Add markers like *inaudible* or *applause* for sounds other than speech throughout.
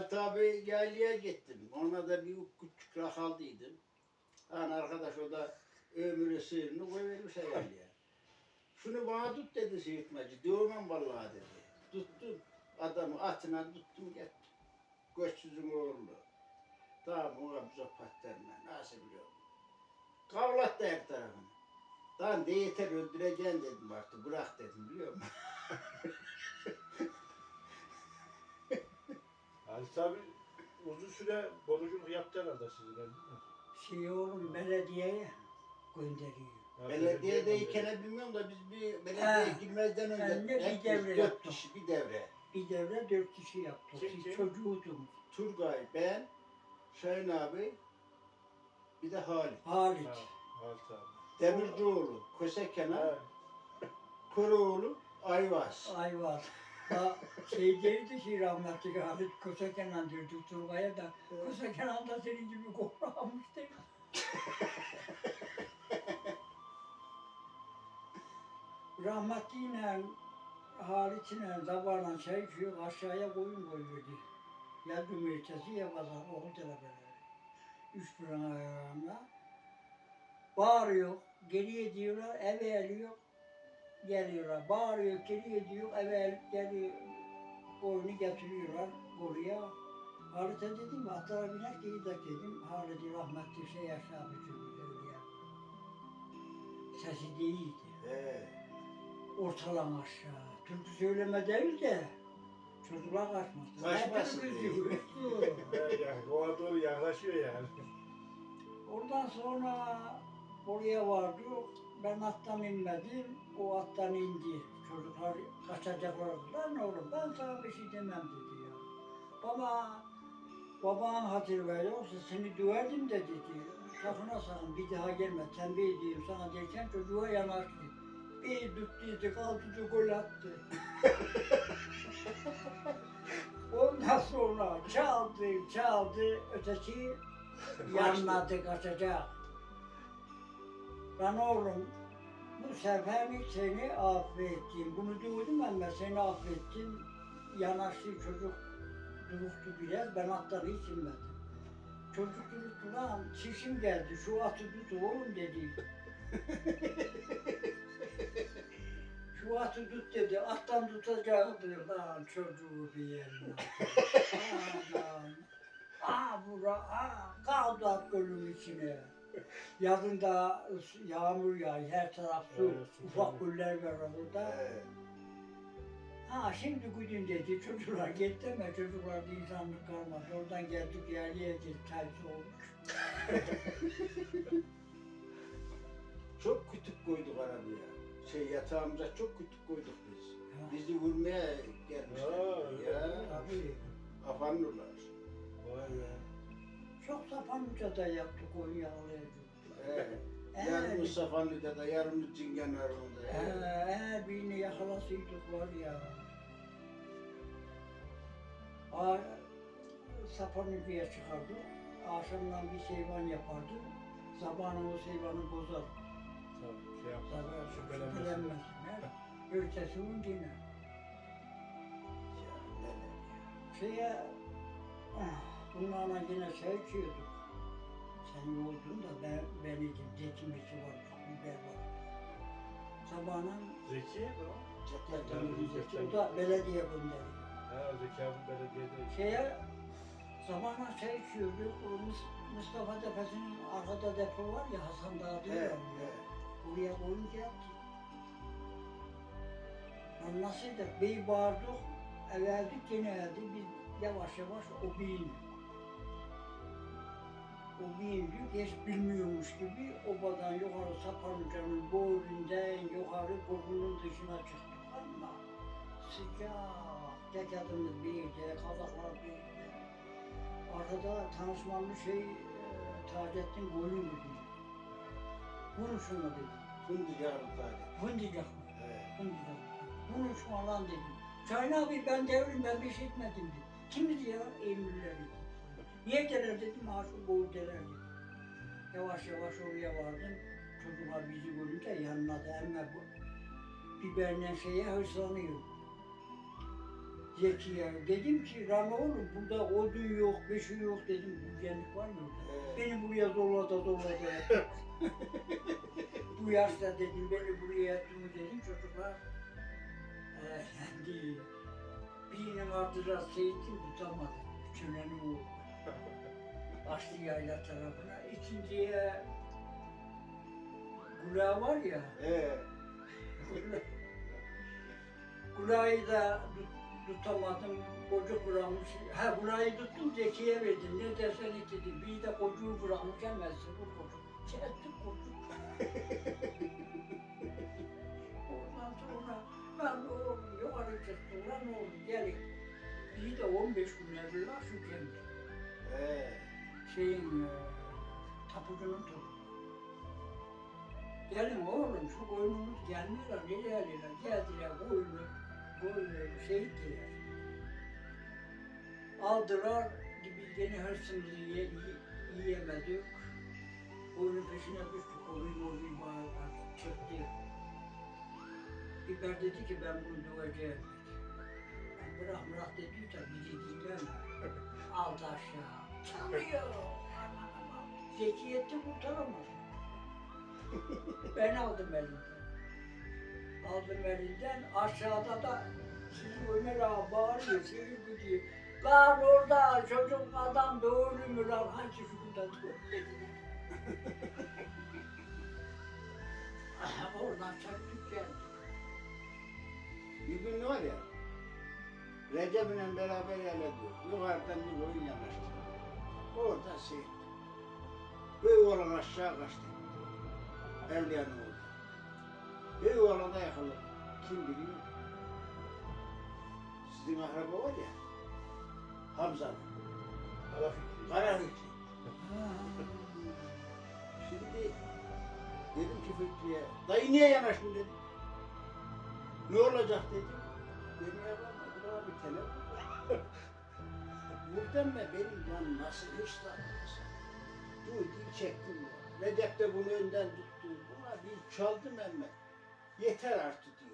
Halit abi yaylaya gittim. Ona da bir küçük rakaldıydım. Hani arkadaş o da ömrü sığırını koyvermiş yaylaya. Şunu bana tut dedi sıyırtmacı. Dövmem vallahi dedi. Tuttum. Adamı atına tuttum gittim. Göçsüzün oğlu. Tamam ona bize patlarına. Nasıl biliyor musun? Kavlattı her tarafını. Lan de yeter öldüreceğim dedim artık. Bırak dedim biliyor musun? *laughs* Halit abi uzun süre boruculuk yaptı herhalde sizin değil mi? Şey oğlum belediyeye gönderiyor. Ha, Belediyedeyken bilmiyorum da biz bir Ha. belediyeye girmezden önce de bir hep biz devre dört yaptım. kişi bir devre. Bir devre dört kişi yaptık. Kim, Siz kim? çocuğuydunuz. Turgay, ben, Şahin abi, bir de Halit. Halit. Ha, Halit abi. Demircioğlu, Kösekenar, Ha, Köroğlu, Ayvaz. Ay var. Ha, şey derdi ki rahmetli Halit Kosakenan diyordu Turgay'a da Kosakenan da senin gibi kopramıştı. *laughs* Rahmetliyle Halit'le zabarla çay içiyor aşağıya koyun koyuyordu. Ya cumartesi ya pazar okul talebeleri. Üç buran ayağına. Bağırıyor, geriye diyorlar, eve eliyor, geliyorlar. Bağırıyor, geriye diyor, eve el- geliyor, oyunu getiriyorlar buraya. Halit'e dedim, atlara binek iyi de dedim. Halit'i rahmetli şey yaşa bitirdi öyle. Sesi de iyiydi. He. Ortalan aşağı. Türkü söyleme değil de çocuklar kaçmasın. Kaçmasın ya, ona doğru yaklaşıyor yani. Oradan sonra oraya vardı. Ben attan inmedim. O attan indi. Çocuklar kaçacaklar. Lan oğlum ben sana bir şey demem dedi ya. Baba, baban hatırla yoksa seni döverdim de dedi. Sakına sakın bir daha gelme tembih edeyim sana derken çocuğa yanaştı. Bir tuttuydu kalktı gol attı. *laughs* Ondan sonra çaldı çaldı öteki yanladı kaçacak. Ben oğlum bu seferlik seni affettim. Bunu duydum ama seni affettim. Yanaştı çocuk duruktu biraz. Ben atları hiç inmedim. Çocuk duruktu lan çişim geldi şu atı tut oğlum dedi. *laughs* şu atı tut dedi. Attan tutacaktı lan çocuğu bir yerine. *laughs* Aman. Aa bura, aa kaldı at gölün içine. *laughs* Yazında yağmur yağıyor, her taraf su, Evet, ufak güller var orada. He. Ha şimdi gidin dedi, çocuklar gitti mi? Çocuklar da insanlık kalmadı. Oradan geldik yerliye gittik, tersi olmuş. *laughs* Çok kütük koyduk arabaya. Şey yatağımıza çok kütük koyduk biz. Ha. Bizi vurmaya Ha, gelmişler. öyle ya. Tabii. Afanlılar. Vay be. Çok sapanca da yaptık oyun yağlayıcı. He. Yarın Mustafa'nın da yarın Cingen arasında. Ee, eğer birini yakalasaydık var ya. A, sapanıcıya çıkardı. Akşamdan bir seyvan yapardı. Sabahına o seyvanı bozar. Tabii şey yapma. Sabah şüphelenmesinler. Ertesi gün yine. Şeye, ah, bunlarla yine çay içiyorduk. Sen yoldun da ben, ben idim. Zeytinmesi var, biber var. Sabahına Zeki mi o? Cepten Zeytin- o da belediye gönderiyor. Ha Zeki abi belediyede. Şeye, sabahına çay içiyorduk. O Mus- Mustafa Tepesi'nin arkada depo var ya Hasan Dağı diyor. ya. he. Oraya koyunca yaptı. Ben nasıl da bey bağırdık, everdik gene geldi. Biz yavaş yavaş o beyindik. O beyindik, hiç bilmiyormuş gibi obadan yukarı Sapanca'nın boğulundan yukarı burnunun dışına çıktık. Ama sıcak, ceketimiz birde, kazaklar birde. Arkada tanışmamlı şey, e, Taceddin Koyun dedi. Konuşun dedi. Fındık yarın tane. Fındıcak mı? He. Fındıcak. Konuşma lan dedim. Şahin abi ben devrim ben bir şey etmedim dedi. Kimiz ya? Emirler dedi. Niye gelir dedim. Ha şu boğul gelir dedi. Yavaş yavaş oraya vardım. Çocuklar bizi görünce yanına da emme bu biberle şeye hırslanıyor. Zekiye. Dedim ki lan oğlum burada odun yok, beşi yok dedim. Bu genlik var mı? Beni buraya zorladı zorladı. *laughs* Bu yaşta dedim beni buraya attınız dedim çocuklar. Eee yani birinin adıra seyittim tutamadım. Çöneni o. Açtı yayla tarafına. İkinciye Gula var ya. ee, Kulağıyı *laughs* da tut- tutamadım. Koca bırakmış. Ha kulağıyı tuttum Zeki'ye verdim. Ne dersen et dedim. Bir de kocuğu bırakmış emezsin bu kocuk. Çektim kocuk. *laughs* Ondan sonra ben oğlum yukarı çıktım. Lan oğlum gelin. Bir de 15 gün evvel var şu kendi. ee. Şeyin, e, tapucunun torunu. Gelin oğlum şu koyunumuz gelmiyorlar, nereye gelirler? Geldiler koyunu, koyunu şey ettiler. Aldılar, gene hırsımızı ye, yi- yiyemedik. Koyunun peşine düştük, koyun koyun bağırlar, çıktı. Biber dedi ki ben bunu döveceğim dedi. Ben bırak bırak dediyse bizi dinleme. *laughs* Aldı aşağı. Çalıyor. Aman aman. Zekiyeti kurtaramaz. ben aldım elinden. Aldım elinden. Aşağıda da sizi Ömer ağa bağırıyor. Seni gidiyor. Lan orada çocuk adam doğru mu lan? Hangi şurada Oradan çektik geldik. Bir gün var ya, Recep'le beraber yerlediyor. Yukarıdan bir oyun yanaştı. Orada seyit. Büyük olan aşağı kaçtı. El yanı oldu. Büyük olan da yakaladı. Kim biliyor? Sizin akraba var ya, Hamza. Kara fikri. Karafikri. Şimdi dedim ki Fikri'ye, dayı niye yanaştın dedim. Ne olacak dedim. Beni yapamadı abi telefon. *laughs* Buradan mı benim lan nasıl hırslanmaz. Dur dil çektim ya. Recep de bunu önden tuttu. Buna bir çaldım emme. Yeter artık diyor.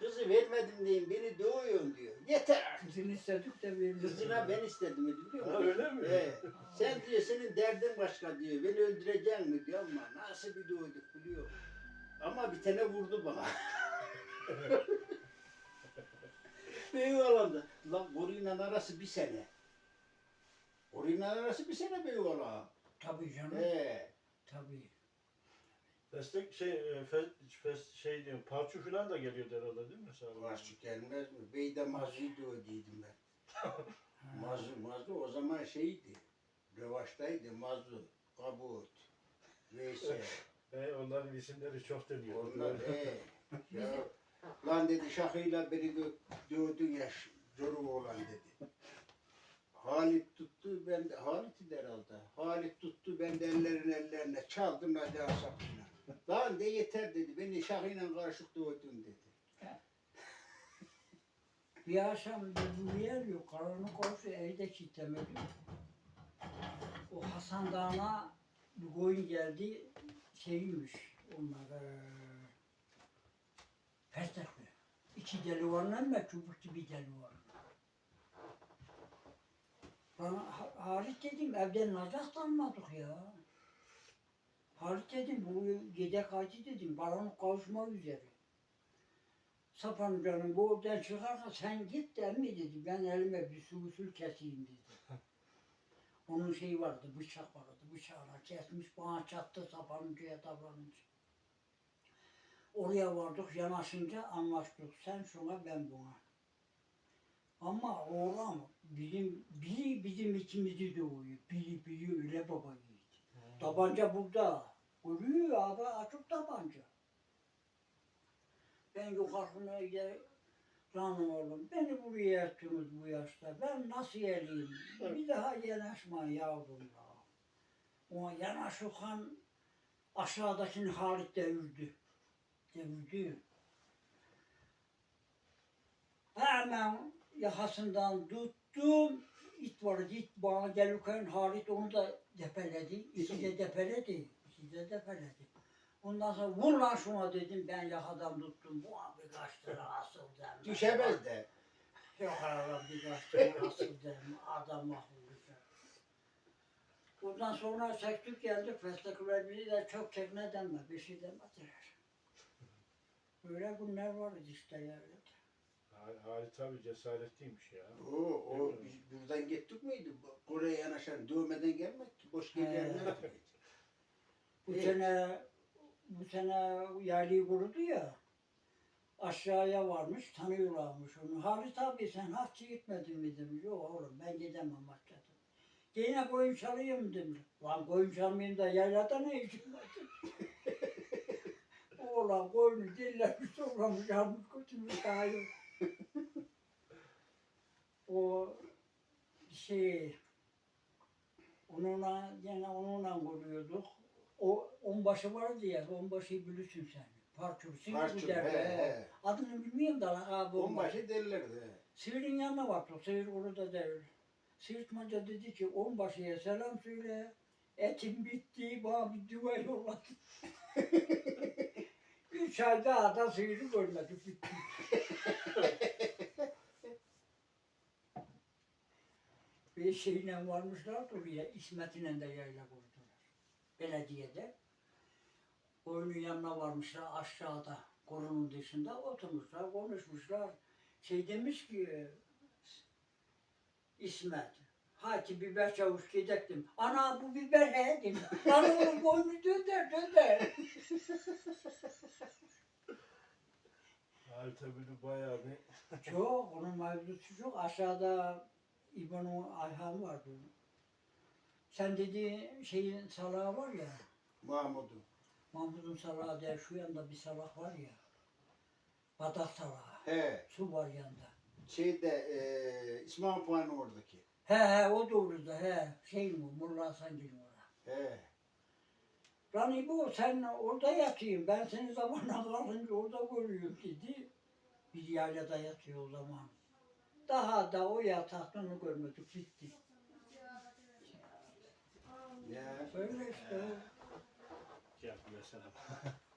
Kızı vermedim diyeyim beni dövüyorsun diyor. Yeter artık. Kızını istedik de verdik. Kızına ben istedim dedi biliyor Ha, musun? öyle mi? He. Sen diyor senin derdin başka diyor. Beni öldüreceksin mi diyor ama nasıl bir dövdük biliyor musun? Ama bir tane vurdu bana. *laughs* Büyük alanda. Lan koruyla arası bir sene. Koruyla arası bir sene büyük olan. Tabii canım. He. Tabii. Destek şey, e, fe, fes, şey diyorum, parça falan da geliyordu herhalde değil mi? Sağ. Karşı gelmez mi? Beyde Mazu'yu dövdüydüm ben. *laughs* Mazu, Mazu o zaman şeydi. Revaçtaydı Mazu, Kabut, Veysel. *laughs* E, onların isimleri çok dönüyor. Onlar he. *laughs* Ya, lan dedi şakıyla beni gö- dövdün ya ş- zoru oğlan dedi. Halit tuttu ben de Halit'i de herhalde. Halit tuttu ben de ellerin ellerine çaldım acaba sapına. Lan de yeter dedi beni şakıyla karışık dövdün dedi. *laughs* Bir akşam bir yer yok. Karanlık olsa evde kilitlemedim. O Hasan Dağı'na bir koyun geldi. Şeymiş onlar. Eee Pestekli. İki deli var ama çubuk gibi deli var. Bana Ha- Halit dedim evden nazaklanmadık ya. Halit dedim bu gece kaçı dedim. Baranlık kavuşma üzere. Sapan canım bu oradan çıkarsa sen git de mi dedi. Ben elime bir su usul keseyim dedi. *laughs* Onun şeyi vardı, bıçak vardı. Bıçağına kesmiş, bana çattı sapanıncıya davranınca. Oraya vardık, yanaşınca anlaştık. Sen şuna, ben buna. Ama oğlan bizim, biri bizim ikimizi dövüyor. Biri biri öyle baba yiğit. Tabanca burada. Görüyor abi açık tabanca. Ben yukarısına gider, Canım oğlum beni buraya ettiniz bu yaşta. Ben nasıl geleyim? Bir daha yanaşma yavrum ya. O yanaşırken aşağıdakini Halit devirdi. Devirdi. Hemen yakasından tuttum. İt vardı, it bana gelirken Halit onu da depeledi. İki de depeledi. İki de depeledi. Ondan sonra vur lan şuna dedim ben yakadan tuttum. Bu abi kaçtı asıldı. Düşemez de. Yok aralar bir başka nasıl derim adam mahvolmuş. Bundan sonra çektik geldik festivaller bizi de çok çekme denme bir şey demediler. Böyle günler vardı işte ya. Hal- Halit abi cesaretliymiş ya. O, o biz buradan gittik miydi? Kore'ye yanaşan dövmeden gelmek ki. Boş gelmeyenler. Bu Evet. sene bu sene yerliği kurudu ya. Aşağıya varmış, tanıyorlarmış onu. Halit abi sen hafça gitmedin mi demiş. Yok oğlum ben gidemem hakikaten. Gene koyun çalayım demiş. Lan koyun çalmayayım da yaylada ne işim var? *laughs* Oğlan koyunu dillemiş, toplamış, almış, götürmüş daha yok. *laughs* o şey, onunla, yine onunla kuruyorduk. O onbaşı vardı ya, onbaşıyı bilirsin sen. Parçur, sinir Parçur, he. Adını bilmiyorum da abi onbaşı. Onbaşı derlerdi. Siirt'in yanına baktık, Siirt orada değil. Siirtmanca dedi ki onbaşıya selam söyle. Etim bitti, bana bir duva yolladı. *laughs* Üç ayda ada Siirt'i görmedik, bitti. Bir şeyle varmışlar oraya, İsmet'ine de yayla kurdular. Belediyede. Oyunun yanına varmışlar aşağıda, korunun dışında oturmuşlar, konuşmuşlar. Şey demiş ki, İsmet, hadi biber çavuş gidecektim. Ana bu biber he dedim. Lan oğlum boynu. Halit abi de bayağı bir çok, onun mevzusu çok. Aşağıda İbo'nun Ayhan vardı. Sen dedi şeyin salağı var ya, Mahmud'u. Mahmud'un salağı der şu yanda bir salak var ya. Badak salağı. He. Su var yanında. Şeyde e, İsmail Puan'ın oradaki. He he o doğruda he. Şey mi Mulla Hasan gibi orada. He. Lan İbo sen orada yatayım. Ben seni zamanla *laughs* kalınca orada görüyorum dedi. Bir yaylada yatıyor o zaman. Daha da o yatakını görmedik bitti. Ya. Öyle işte. gel mesela. *laughs*